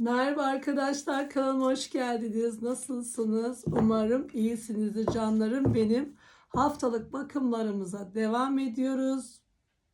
Merhaba arkadaşlar kanalıma hoş geldiniz. Nasılsınız? Umarım iyisinizdir canlarım benim. Haftalık bakımlarımıza devam ediyoruz.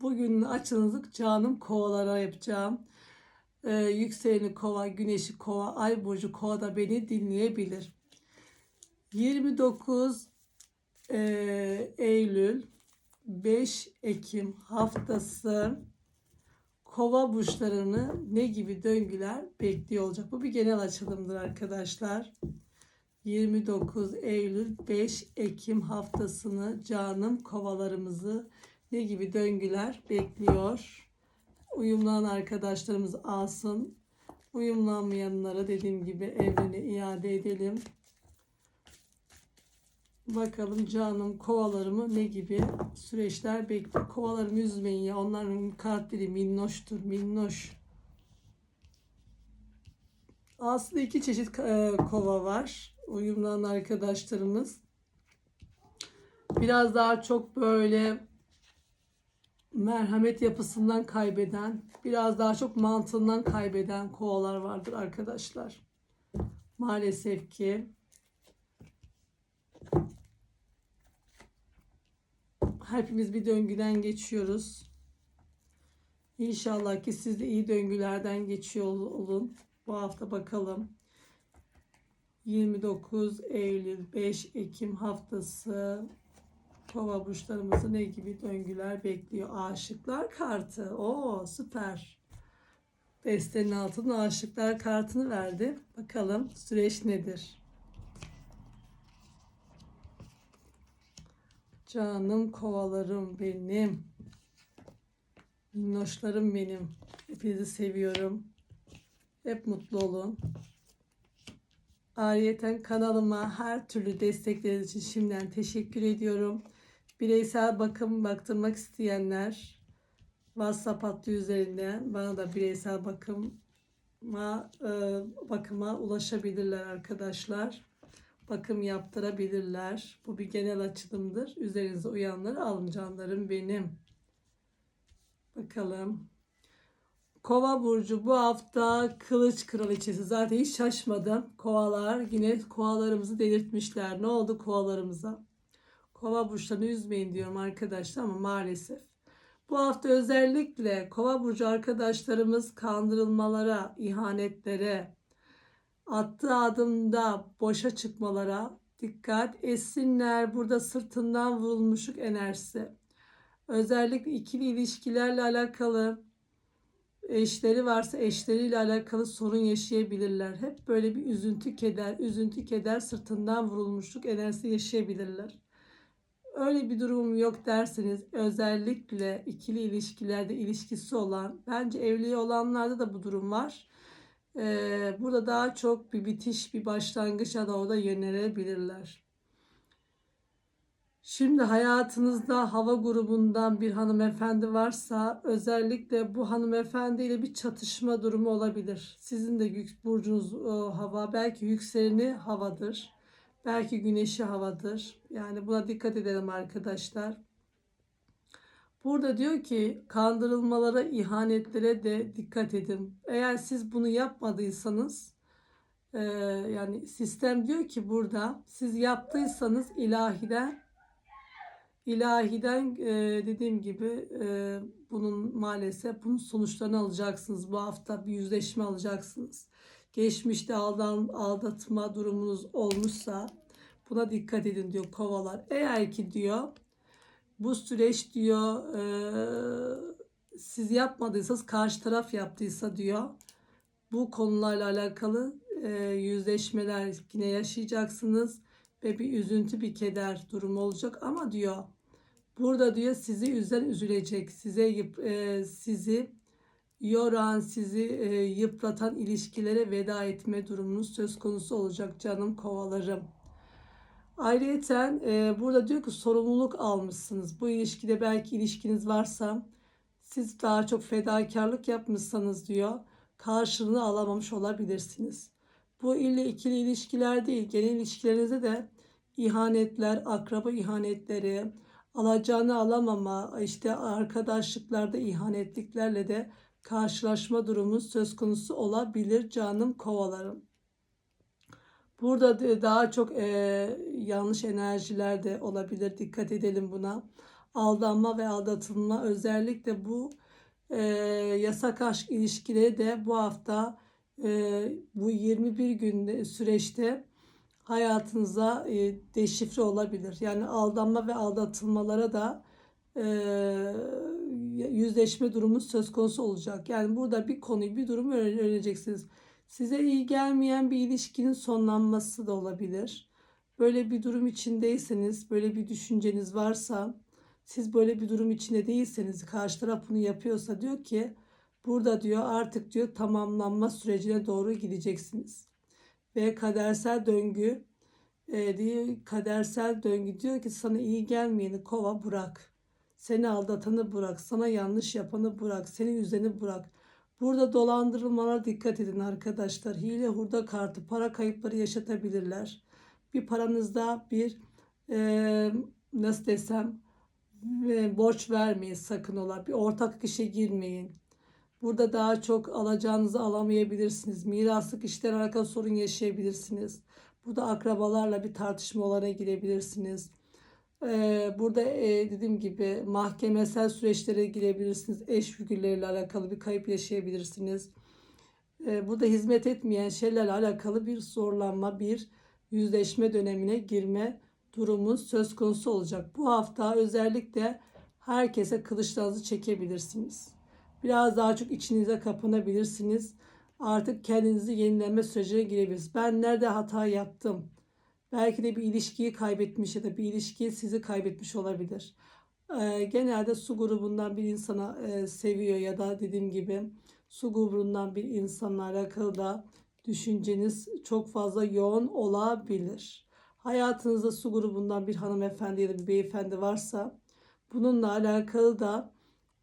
Bugün açılızlık canım kovalara yapacağım. Ee, yükseleni kova, güneşi kova, ay burcu kova da beni dinleyebilir. 29 e, Eylül 5 Ekim haftası kova burçlarını ne gibi döngüler bekliyor olacak? Bu bir genel açılımdır arkadaşlar. 29 Eylül 5 Ekim haftasını canım kovalarımızı ne gibi döngüler bekliyor? Uyumlanan arkadaşlarımız alsın. Uyumlanmayanlara dediğim gibi evreni iade edelim. Bakalım canım kovalarımı ne gibi süreçler bekliyor. Kovalarımı üzmeyin ya. Onların kalpleri minnoştur. Minnoş. Aslında iki çeşit e, kova var. Uyumlanan arkadaşlarımız. Biraz daha çok böyle merhamet yapısından kaybeden, biraz daha çok mantığından kaybeden kovalar vardır arkadaşlar. Maalesef ki. Hepimiz bir döngüden geçiyoruz. İnşallah ki siz de iyi döngülerden geçiyor olun. Bu hafta bakalım. 29 Eylül 5 Ekim haftası kova burçlarımızı ne gibi döngüler bekliyor? Aşıklar kartı. Oo süper. Destenin altına aşıklar kartını verdi. Bakalım süreç nedir? Canım kovalarım benim. Minnoşlarım benim. Hepinizi seviyorum. Hep mutlu olun. Ayrıyeten kanalıma her türlü destekleriniz için şimdiden teşekkür ediyorum. Bireysel bakım baktırmak isteyenler WhatsApp hattı üzerinden bana da bireysel bakıma e, bakıma ulaşabilirler arkadaşlar bakım yaptırabilirler. Bu bir genel açılımdır. Üzerinize uyanları alın canlarım benim. Bakalım. Kova burcu bu hafta kılıç kraliçesi. Zaten hiç şaşmadım. Kovalar yine kovalarımızı delirtmişler. Ne oldu kovalarımıza? Kova burçlarını üzmeyin diyorum arkadaşlar ama maalesef. Bu hafta özellikle kova burcu arkadaşlarımız kandırılmalara, ihanetlere, attığı adımda boşa çıkmalara dikkat etsinler. Burada sırtından vurulmuşluk enerjisi. Özellikle ikili ilişkilerle alakalı eşleri varsa eşleriyle alakalı sorun yaşayabilirler. Hep böyle bir üzüntü keder, üzüntü keder sırtından vurulmuşluk enerjisi yaşayabilirler. Öyle bir durum yok derseniz özellikle ikili ilişkilerde ilişkisi olan bence evli olanlarda da bu durum var ee, burada daha çok bir bitiş, bir başlangıç ya da yönelebilirler. Şimdi hayatınızda hava grubundan bir hanımefendi varsa özellikle bu hanımefendi ile bir çatışma durumu olabilir. Sizin de yük, burcunuz o, hava, belki yükseleni havadır. Belki güneşi havadır. Yani buna dikkat edelim arkadaşlar. Burada diyor ki kandırılmalara, ihanetlere de dikkat edin. Eğer siz bunu yapmadıysanız e, yani sistem diyor ki burada siz yaptıysanız ilahiden ilahiden e, dediğim gibi e, bunun maalesef bunun sonuçlarını alacaksınız. Bu hafta bir yüzleşme alacaksınız. Geçmişte aldan, aldatma durumunuz olmuşsa buna dikkat edin diyor kovalar. Eğer ki diyor bu süreç diyor e, siz yapmadıysanız karşı taraf yaptıysa diyor bu konularla alakalı e, yüzleşmeler yine yaşayacaksınız ve bir üzüntü bir keder durumu olacak ama diyor burada diyor sizi üzen üzülecek size e, sizi yoran sizi e, yıpratan ilişkilere veda etme durumunuz söz konusu olacak canım kovalarım. Ayrıca e, burada diyor ki sorumluluk almışsınız. Bu ilişkide belki ilişkiniz varsa siz daha çok fedakarlık yapmışsanız diyor karşılığını alamamış olabilirsiniz. Bu ille ikili ilişkiler değil genel ilişkilerinizde de ihanetler, akraba ihanetleri, alacağını alamama, işte arkadaşlıklarda ihanetliklerle de karşılaşma durumu söz konusu olabilir canım kovalarım. Burada da- daha çok e, yanlış enerjiler de olabilir. Dikkat edelim buna. Aldanma ve aldatılma özellikle bu e, yasak aşk ilişkileri de bu hafta e, bu 21 gün süreçte hayatınıza e, deşifre olabilir. Yani aldanma ve aldatılmalara da e, yüzleşme durumu söz konusu olacak. Yani burada bir konuyu, bir öğren- öğreneceksiniz. Size iyi gelmeyen bir ilişkinin sonlanması da olabilir. Böyle bir durum içindeyseniz, böyle bir düşünceniz varsa, siz böyle bir durum içinde değilseniz, karşı taraf bunu yapıyorsa diyor ki, burada diyor artık diyor tamamlanma sürecine doğru gideceksiniz. Ve kadersel döngü, e, kadersel döngü diyor ki sana iyi gelmeyeni kova bırak. Seni aldatanı bırak, sana yanlış yapanı bırak, seni üzeni bırak. Burada dolandırılmalara dikkat edin arkadaşlar. Hile hurda kartı para kayıpları yaşatabilirler. Bir paranızda bir e, nasıl desem e, borç vermeyin sakın ola. Bir ortak işe girmeyin. Burada daha çok alacağınızı alamayabilirsiniz. Miraslık işler alakalı sorun yaşayabilirsiniz. Burada akrabalarla bir tartışmalara girebilirsiniz. Burada dediğim gibi mahkemesel süreçlere girebilirsiniz. Eş figürleriyle alakalı bir kayıp yaşayabilirsiniz. Burada hizmet etmeyen şeylerle alakalı bir zorlanma, bir yüzleşme dönemine girme durumu söz konusu olacak. Bu hafta özellikle herkese kılıçlarınızı çekebilirsiniz. Biraz daha çok içinize kapanabilirsiniz. Artık kendinizi yenileme sürecine girebilirsiniz. Ben nerede hata yaptım? Belki de bir ilişkiyi kaybetmiş ya da bir ilişkiyi sizi kaybetmiş olabilir. Ee, genelde su grubundan bir insana e, seviyor ya da dediğim gibi su grubundan bir insanla alakalı da düşünceniz çok fazla yoğun olabilir. Hayatınızda su grubundan bir hanımefendi ya da bir beyefendi varsa bununla alakalı da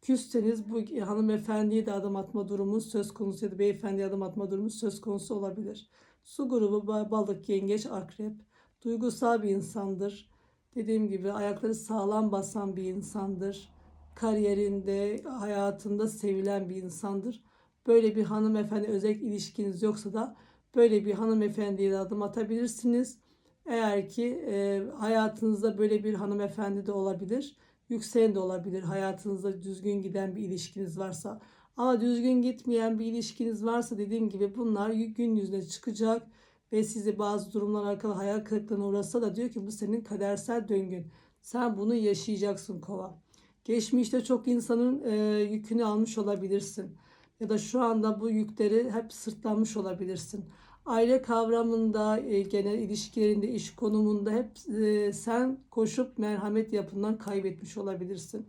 küsseniz bu hanımefendiye de adım atma durumu söz konusu ya da beyefendiye adım atma durumu söz konusu olabilir. Su grubu ba- balık, yengeç, akrep duygusal bir insandır. Dediğim gibi ayakları sağlam basan bir insandır. Kariyerinde, hayatında sevilen bir insandır. Böyle bir hanımefendi özellikle ilişkiniz yoksa da böyle bir hanımefendiye adım atabilirsiniz. Eğer ki e, hayatınızda böyle bir hanımefendi de olabilir, yükselen de olabilir. Hayatınızda düzgün giden bir ilişkiniz varsa. Ama düzgün gitmeyen bir ilişkiniz varsa dediğim gibi bunlar gün yüzüne çıkacak ve sizi bazı durumlar alakalı hayal kırıklığına uğrasa da diyor ki bu senin kadersel döngün. Sen bunu yaşayacaksın kova. Geçmişte çok insanın e, yükünü almış olabilirsin. Ya da şu anda bu yükleri hep sırtlanmış olabilirsin. Aile kavramında, e, genel ilişkilerinde, iş konumunda hep e, sen koşup merhamet yapından kaybetmiş olabilirsin.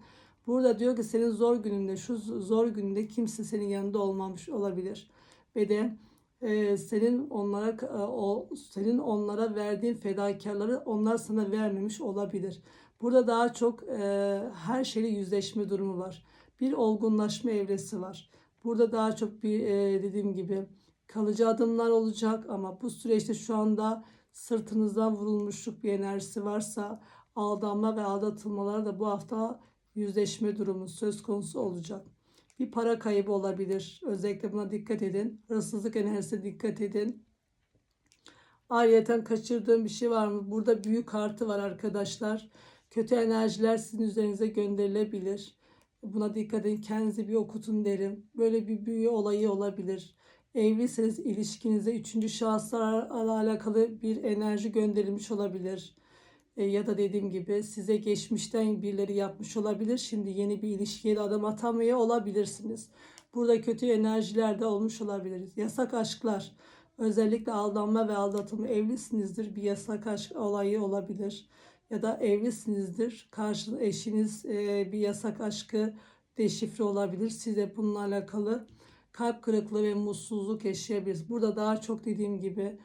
Burada diyor ki senin zor gününde, şu zor gününde kimse senin yanında olmamış olabilir. Ve de e, senin onlara e, o senin onlara verdiğin fedakarları onlar sana vermemiş olabilir. Burada daha çok e, her şeyle yüzleşme durumu var. Bir olgunlaşma evresi var. Burada daha çok bir e, dediğim gibi kalıcı adımlar olacak ama bu süreçte şu anda sırtınızdan vurulmuşluk bir enerjisi varsa aldanma ve aldatılmalar da bu hafta yüzleşme durumu söz konusu olacak. Bir para kaybı olabilir. Özellikle buna dikkat edin. Hırsızlık enerjisine dikkat edin. Ayrıyeten kaçırdığım bir şey var mı? Burada büyük kartı var arkadaşlar. Kötü enerjiler sizin üzerinize gönderilebilir. Buna dikkat edin. Kendinizi bir okutun derim. Böyle bir büyü olayı olabilir. Evliyseniz ilişkinize üçüncü şahıslarla alakalı bir enerji gönderilmiş olabilir. E, ya da dediğim gibi size geçmişten birileri yapmış olabilir. Şimdi yeni bir ilişkiye de adım atamıyor olabilirsiniz. Burada kötü enerjiler de olmuş olabilir. Yasak aşklar, özellikle aldanma ve aldatılma evlisinizdir. Bir yasak aşk olayı olabilir. Ya da evlisinizdir. Karşı eşiniz e, bir yasak aşkı deşifre olabilir. Size bununla alakalı kalp kırıklığı ve mutsuzluk yaşayabilirsiniz. Burada daha çok dediğim gibi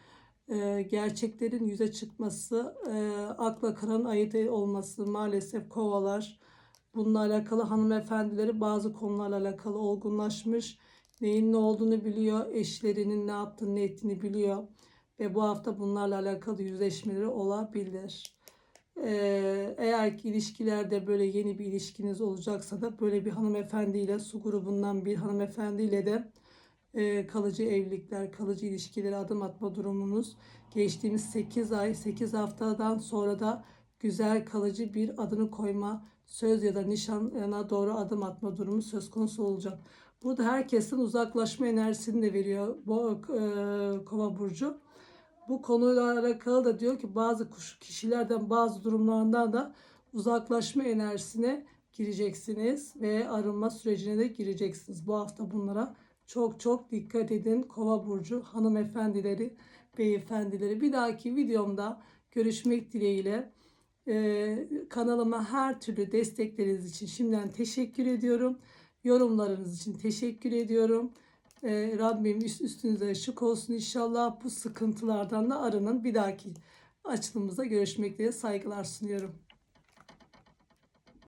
e, gerçeklerin yüze çıkması, e, akla karan ayıt olması maalesef kovalar. Bununla alakalı hanımefendileri bazı konularla alakalı olgunlaşmış. Neyin ne olduğunu biliyor, eşlerinin ne yaptığını, ne ettiğini biliyor. Ve bu hafta bunlarla alakalı yüzleşmeleri olabilir. Ee, eğer ki ilişkilerde böyle yeni bir ilişkiniz olacaksa da böyle bir hanımefendiyle su grubundan bir hanımefendiyle de e, kalıcı evlilikler, kalıcı ilişkilere adım atma durumunuz geçtiğimiz 8 ay, 8 haftadan sonra da güzel kalıcı bir adını koyma, söz ya da nişana doğru adım atma durumu söz konusu olacak. Burada herkesin uzaklaşma enerjisini de veriyor bu e, kova burcu. Bu konuyla alakalı da diyor ki bazı kişilerden bazı durumlardan da uzaklaşma enerjisine gireceksiniz ve arınma sürecine de gireceksiniz. Bu hafta bunlara çok çok dikkat edin. Kova burcu hanımefendileri, beyefendileri. Bir dahaki videomda görüşmek dileğiyle. Ee, kanalıma her türlü destekleriniz için şimdiden teşekkür ediyorum. Yorumlarınız için teşekkür ediyorum. Ee, Rabbim üst üstünüze ışık olsun inşallah. Bu sıkıntılardan da arının. Bir dahaki açılımımızda görüşmek dileğiyle saygılar sunuyorum.